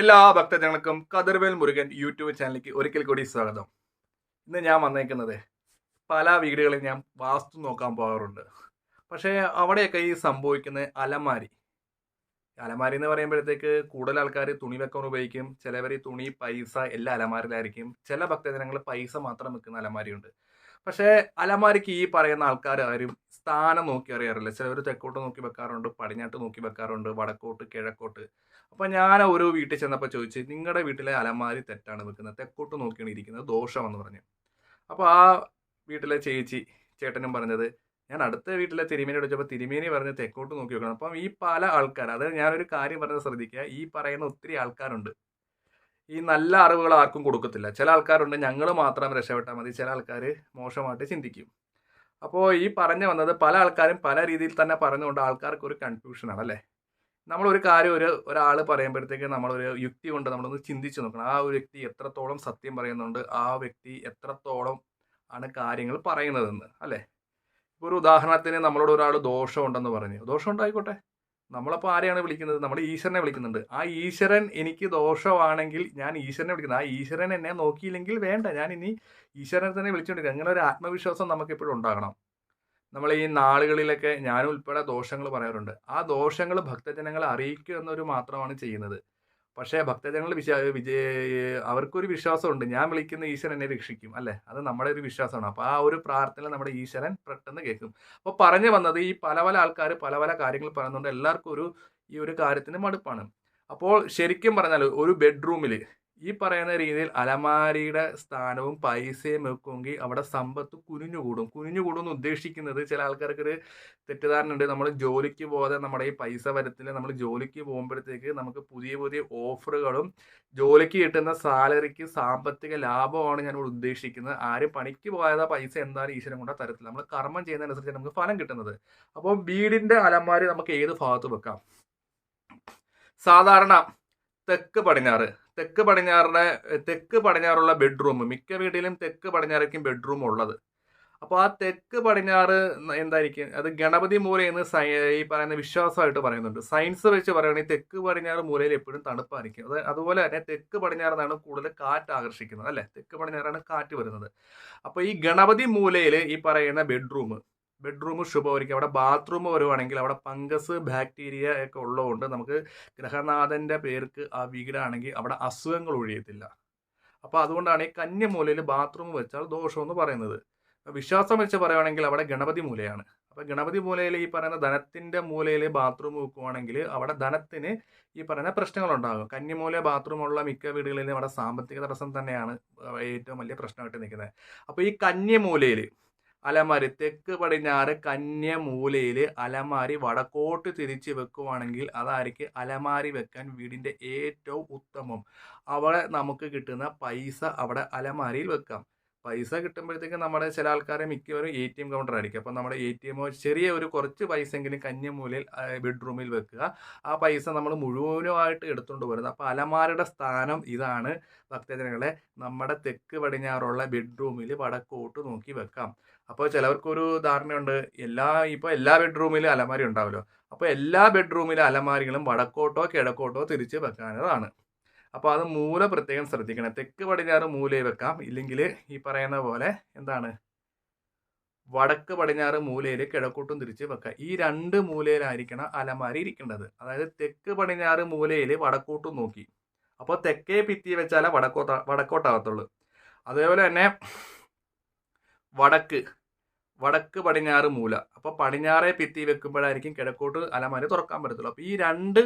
എല്ലാ ഭക്തജനങ്ങൾക്കും കതിർവേൽ മുരുകൻ യൂട്യൂബ് ചാനലിലേക്ക് ഒരിക്കൽ കൂടി സ്വാഗതം. ഇന്ന് ഞാൻ വന്നേക്കുന്നത് പല വീടുകളിൽ ഞാൻ വാസ്തു നോക്കാൻ പോകാറുണ്ട്. പക്ഷേ അവിടെയൊക്കെ ഈ സംഭവിക്കുന്ന അലമാരി അലമാരി എന്ന് പറയുമ്പോഴത്തേക്ക് കൂടുതൽ ആൾക്കാർ തുണി വെക്കാൻ ഉപയോഗിക്കും ചിലവർ തുണി പൈസ എല്ലാ അലമാരിലായിരിക്കും ചില ഭക്തജനങ്ങൾ പൈസ മാത്രം വെക്കുന്ന അലമാരിയുണ്ട്. പക്ഷേ അലമാരിക്ക് ഈ പറയുന്ന ആൾക്കാർ ആരും സ്ഥാനം നോക്കി അറിയാറില്ല? ചിലവർ തെക്കോട്ട് നോക്കി വെക്കാറുണ്ട് പടിഞ്ഞാട്ട് നോക്കി വെക്കാറുണ്ട് വടക്കോട്ട് കിഴക്കോട്ട്. അപ്പൊ ഞാൻ ഓരോ വീട്ടിൽ ചെന്നപ്പോൾ ചോദിച്ച് നിങ്ങളുടെ വീട്ടിലെ അലമാരി തെറ്റാണ് വെക്കുന്നത്. തെക്കോട്ട് നോക്കിയാണ് ഇരിക്കുന്നത്. ദോഷമെന്ന് പറഞ്ഞു. അപ്പോൾ ആ വീട്ടിലെ ചേച്ചി ചേട്ടനും പറഞ്ഞത് ഞാൻ അടുത്ത വീട്ടിലെ തിരുമേനി വിളിച്ചപ്പോൾ തിരുമേനി പറഞ്ഞ് തെക്കോട്ട് നോക്കി വെക്കണം. അപ്പം ഈ പല ആൾക്കാർ അത് ഞാനൊരു കാര്യം പറഞ്ഞത് ശ്രദ്ധിക്കുക ഈ പറയുന്ന ഒത്തിരി ആൾക്കാരുണ്ട്. ഈ നല്ല അറിവുകൾ ആർക്കും കൊടുക്കത്തില്ല. ചില ആൾക്കാരുണ്ട് ഞങ്ങൾ മാത്രം രക്ഷപ്പെട്ടാൽ മതി. ചില ആൾക്കാർ മോശമായിട്ട് ചിന്തിക്കും. അപ്പോൾ ഈ പറഞ്ഞു വന്നത് പല ആൾക്കാരും പല രീതിയിൽ തന്നെ പറഞ്ഞുകൊണ്ട് ആൾക്കാർക്ക് ഒരു കൺഫ്യൂഷനാണ് അല്ലേ? നമ്മൾ ഒരു കാര്യം ഒരു ഒരാൾ പറയുമ്പോഴത്തേക്ക് നമ്മളൊരു യുക്തി കൊണ്ട് നമ്മളൊന്ന് ചിന്തിച്ചു നോക്കണം. ആ ഒരു വ്യക്തി എത്രത്തോളം സത്യം പറയുന്നുണ്ട് ആ വ്യക്തി എത്രത്തോളം ആണ് കാര്യങ്ങൾ പറയുന്നതെന്ന് അല്ലേ? ഒരു ഉദാഹരണത്തിന് നമ്മളോട് ഒരാൾ ദോഷമുണ്ടെന്ന് പറഞ്ഞു. ദോഷം ഉണ്ടായിക്കോട്ടെ നമ്മളപ്പോൾ ആരെയാണ് വിളിക്കുന്നത്? നമ്മൾ ഈശ്വരനെ വിളിക്കുന്നുണ്ട്. ആ ഈശ്വരൻ എനിക്ക് ദോഷമാണെങ്കിൽ ഞാൻ ഈശ്വരനെ വിളിക്കുന്നത് ആ ഈശ്വരൻ എന്നെ നോക്കിയില്ലെങ്കിൽ വേണ്ട. ഞാൻ ഇനി ഈശ്വരനെ തന്നെ വിളിച്ചുകൊണ്ടിരിക്കുക അങ്ങനെ ഒരു ആത്മവിശ്വാസം നമുക്ക് എപ്പോഴും ഉണ്ടാകണം. നമ്മൾ ഈ നാളുകളിലൊക്കെ ഞാൻ ഉൾപ്പെടെ ദോഷങ്ങൾ പറയാറുണ്ട്. ആ ദോഷങ്ങൾ ഭക്തജനങ്ങളെ അറിയിക്കുക എന്നൊരു മാത്രമാണ് ചെയ്യുന്നത്. പക്ഷേ ഭക്തജനങ്ങൾ വിശ്വാ വിജയ അവർക്കൊരു വിശ്വാസമുണ്ട്. ഞാൻ വിളിക്കുന്ന ഈശ്വരൻ എന്നെ രക്ഷിക്കും അല്ലേ? അത് നമ്മുടെ ഒരു വിശ്വാസമാണ്. അപ്പോൾ ആ ഒരു പ്രാർത്ഥന നമ്മുടെ ഈശ്വരൻ പെട്ടെന്ന് കേൾക്കും. അപ്പോൾ പറഞ്ഞു വന്നത് ഈ പല പല ആൾക്കാർ പല പല കാര്യങ്ങൾ പറയുന്നുണ്ട്. എല്ലാവർക്കും ഒരു ഈ ഒരു കാര്യത്തിന് മടുപ്പാണ്. അപ്പോൾ ശരിക്കും പറഞ്ഞാൽ ഒരു ബെഡ്റൂമിൽ ഈ പറയുന്ന രീതിയിൽ അലമാരിയുടെ സ്ഥാനവും പൈസയും വെക്കുമെങ്കിൽ അവിടെ സമ്പത്ത് കുനിഞ്ഞുകൂടും. കുനിഞ്ഞുകൂടും എന്ന് ഉദ്ദേശിക്കുന്നത് ചില ആൾക്കാർക്ക് ഒരു തെറ്റിദ്ധാരണ ഉണ്ട്. നമ്മൾ ജോലിക്ക് പോകാതെ നമ്മുടെ ഈ പൈസ വരത്തില്ല. നമ്മൾ ജോലിക്ക് പോകുമ്പോഴത്തേക്ക് നമുക്ക് പുതിയ പുതിയ ഓഫറുകളും ജോലിക്ക് കിട്ടുന്ന സാലറിക്ക് സാമ്പത്തിക ലാഭമാണ് ഞാൻ ഇവിടെ ഉദ്ദേശിക്കുന്നത്. ആരും പണിക്ക് പോയാതെ പൈസ എന്തായാലും ഈശ്വരൻ കൊണ്ടാ തരത്തില്ല. നമ്മൾ കർമ്മം ചെയ്യുന്നതനുസരിച്ച് നമുക്ക് ഫലം കിട്ടുന്നത്. അപ്പോൾ വീടിന്റെ അലമാരി നമുക്ക് ഏത് ഭാഗത്ത് വെക്കാം? സാധാരണ തെക്ക് പടിഞ്ഞാറ്. തെക്ക് പടിഞ്ഞാറിന്റെ തെക്ക് പടിഞ്ഞാറുള്ള ബെഡ്റൂം മിക്ക വീട്ടിലും തെക്ക് പടിഞ്ഞാറായിരിക്കും ബെഡ്റൂം ഉള്ളത്. അപ്പോൾ ആ തെക്ക് പടിഞ്ഞാറ് എന്തായിരിക്കും? അത് ഗണപതി മൂല സൈ ഈ പറയുന്ന വിശ്വാസമായിട്ട് പറയുന്നുണ്ട്. സയൻസ് വെച്ച് പറയുകയാണെങ്കിൽ തെക്ക് പടിഞ്ഞാറ് മൂലയിൽ എപ്പോഴും തണുപ്പായിരിക്കും. അത് അതുപോലെ തന്നെ തെക്ക് പടിഞ്ഞാറാണ് കൂടുതൽ കാറ്റ് ആകർഷിക്കുന്നത് അല്ലേ? തെക്ക് പടിഞ്ഞാറാണ് കാറ്റ് വരുന്നത്. അപ്പോൾ ഈ ഗണപതി മൂലയിൽ ഈ പറയുന്ന ബെഡ്റൂം ബെഡ്റൂം ശുഭമായിരിക്കും. അവിടെ ബാത്റൂം വരുവാണെങ്കിൽ അവിടെ ഫംഗസ് ബാക്ടീരിയ ഒക്കെ ഉള്ളതുകൊണ്ട് നമുക്ക് ഗ്രഹനാഥന്റെ പേർക്ക് ആ വീടാണെങ്കിൽ അവിടെ അസുഖങ്ങൾ ഒഴിയത്തില്ല. അപ്പോൾ അതുകൊണ്ടാണ് ഈ കന്യമൂലയിൽ ബാത്റൂം വെച്ചാൽ ദോഷമെന്ന് പറയുന്നത്. വിശ്വാസം വെച്ച് പറയുകയാണെങ്കിൽ അവിടെ ഗണപതി മൂലയാണ്. അപ്പോൾ ഗണപതി മൂലയിൽ ഈ പറയുന്ന ധനത്തിന്റെ മൂലയിൽ ബാത്റൂം വെക്കുവാണെങ്കിൽ അവിടെ ധനത്തിന് ഈ പറയുന്ന പ്രശ്നങ്ങളുണ്ടാകും. കന്നിമൂല ബാത്റൂമുള്ള മിക്ക വീടുകളിലും അവിടെ സാമ്പത്തിക തടസ്സം തന്നെയാണ് ഏറ്റവും വലിയ പ്രശ്നമായിട്ട് നിൽക്കുന്നത്. അപ്പോൾ ഈ കന്യമൂലയിൽ അലമാരി തെക്ക് പടിഞ്ഞാറ് കന്യമൂലയിൽ അലമാരി വടക്കോട്ട് തിരിച്ച് വെക്കുവാണെങ്കിൽ അതായിരിക്കും അലമാരി വെക്കാൻ വീടിന്റെ ഏറ്റവും ഉത്തമം. അവിടെ നമുക്ക് കിട്ടുന്ന പൈസ അവിടെ അലമാരിയിൽ വെക്കാം. പൈസ കിട്ടുമ്പോഴത്തേക്കും നമ്മുടെ ചില ആൾക്കാരെ മിക്കവരും എ ടി എം കൗണ്ടർ ആയിരിക്കും. അപ്പോൾ നമ്മുടെ എ ടി എമ്മോ ചെറിയ ഒരു കുറച്ച് പൈസയെങ്കിലും കഞ്ഞിമൂലയിൽ ബെഡ്റൂമിൽ വെക്കുക. ആ പൈസ നമ്മൾ മുഴുവനുമായിട്ട് എടുത്തുകൊണ്ട് പോരുന്നത് അപ്പോൾ അലമാരയുടെ സ്ഥാനം ഇതാണ്. ഭക്തജനങ്ങളെ നമ്മുടെ തെക്ക് പടിഞ്ഞാറുള്ള ബെഡ്റൂമിൽ വടക്കോട്ട് നോക്കി വെക്കാം. അപ്പോൾ ചിലവർക്കൊരു ധാരണയുണ്ട്. എല്ലാ ഇപ്പോൾ എല്ലാ ബെഡ്റൂമിലും അലമാരി ഉണ്ടാവുമല്ലോ അപ്പോൾ എല്ലാ ബെഡ്റൂമിലെ അലമാരികളും വടക്കോട്ടോ കിഴക്കോട്ടോ തിരിച്ച് വെക്കാനുള്ളതാണ് അപ്പോൾ അത് മൂല പ്രത്യേകം ശ്രദ്ധിക്കണം. തെക്ക് പടിഞ്ഞാറ് മൂലയിൽ വെക്കാം. ഇല്ലെങ്കിൽ ഈ പറയുന്ന പോലെ എന്താണ്? വടക്ക് പടിഞ്ഞാറ് മൂലയിൽ കിഴക്കോട്ടും തിരിച്ച് വെക്കാം ഈ രണ്ട് മൂലയിലായിരിക്കണം അലമാരി ഇരിക്കേണ്ടത്. അതായത് തെക്ക് പടിഞ്ഞാറ് മൂലയിൽ വടക്കോട്ടും നോക്കി. അപ്പോൾ തെക്കേ ഭിത്തി വെച്ചാലേ വടക്കോട്ട വടക്കോട്ടാകത്തുള്ളൂ അതേപോലെ തന്നെ വടക്ക് വടക്ക് പടിഞ്ഞാറ് മൂല. അപ്പോൾ പടിഞ്ഞാറേ ഭിത്തി വെക്കുമ്പോഴായിരിക്കും കിഴക്കോട്ട് അലമാരി തുറക്കാൻ പറ്റത്തുള്ളൂ. അപ്പോൾ ഈ രണ്ട്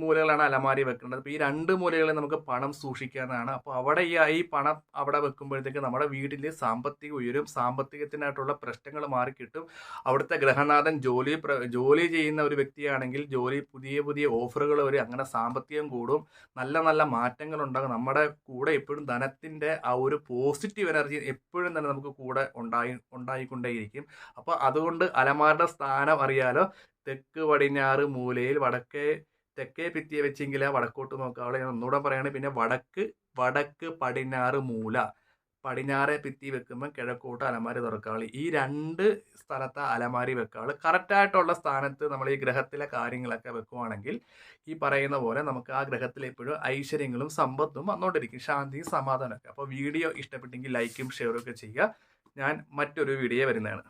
മൂലകളാണ് അലമാരി വെക്കേണ്ടത്. അപ്പോൾ ഈ രണ്ട് മൂലകളിൽ നമുക്ക് പണം സൂക്ഷിക്കാനാണ്. അപ്പോൾ അവിടെ ഈ ഈ പണം അവിടെ വെക്കുമ്പോഴത്തേക്ക് നമ്മുടെ വീട്ടിൽ സാമ്പത്തിക ഉയരും സാമ്പത്തികത്തിനായിട്ടുള്ള പ്രശ്നങ്ങൾ മാറിക്കിട്ടും. അവിടുത്തെ ഗ്രഹനാഥൻ ജോലി ജോലി ചെയ്യുന്ന ഒരു വ്യക്തിയാണെങ്കിൽ ജോലി പുതിയ പുതിയ ഓഫറുകൾ വരും അങ്ങനെ സാമ്പത്തികം കൂടും. നല്ല നല്ല മാറ്റങ്ങൾ ഉണ്ടാകും നമ്മുടെ കൂടെ എപ്പോഴും ധനത്തിന്റെ ആ ഒരു പോസിറ്റീവ് എനർജി എപ്പോഴും തന്നെ നമുക്ക് കൂടെ ഉണ്ടായി ഉണ്ടായിക്കൊണ്ടേയിരിക്കും. അപ്പോൾ അതുകൊണ്ട് അലമാരുടെ സ്ഥാനം അറിയാലോ? തെക്ക് പടിഞ്ഞാറ് മൂലയിൽ വടക്കേ തെക്കേ ഭിത്തിയെ വെച്ചെങ്കിൽ വടക്കോട്ട് നോക്കുക അവിടെ ഞാൻ ഒന്നുകൂടെ പറയുകയാണ് പിന്നെ വടക്ക് വടക്ക് പടിഞ്ഞാറ് മൂല. പടിഞ്ഞാറെ ഭിത്തി വെക്കുമ്പോൾ കിഴക്കോട്ട് അലമാരി തുറക്കാളി ഈ രണ്ട് സ്ഥലത്തെ അലമാരി വെക്കാൾ കറക്റ്റായിട്ടുള്ള സ്ഥാനത്ത് നമ്മൾ ഈ ഗ്രഹത്തിലെ കാര്യങ്ങളൊക്കെ വെക്കുവാണെങ്കിൽ ഈ പറയുന്ന പോലെ നമുക്ക് ആ ഗ്രഹത്തിൽ എപ്പോഴും ഐശ്വര്യങ്ങളും സമ്പത്തും വന്നുകൊണ്ടിരിക്കും ശാന്തിയും സമാധാനമൊക്കെ അപ്പോൾ വീഡിയോ ഇഷ്ടപ്പെട്ടെങ്കിൽ ലൈക്കും ഷെയറും ഒക്കെ ചെയ്യുക. ഞാൻ മറ്റൊരു വീഡിയോ വരുന്നതാണ്.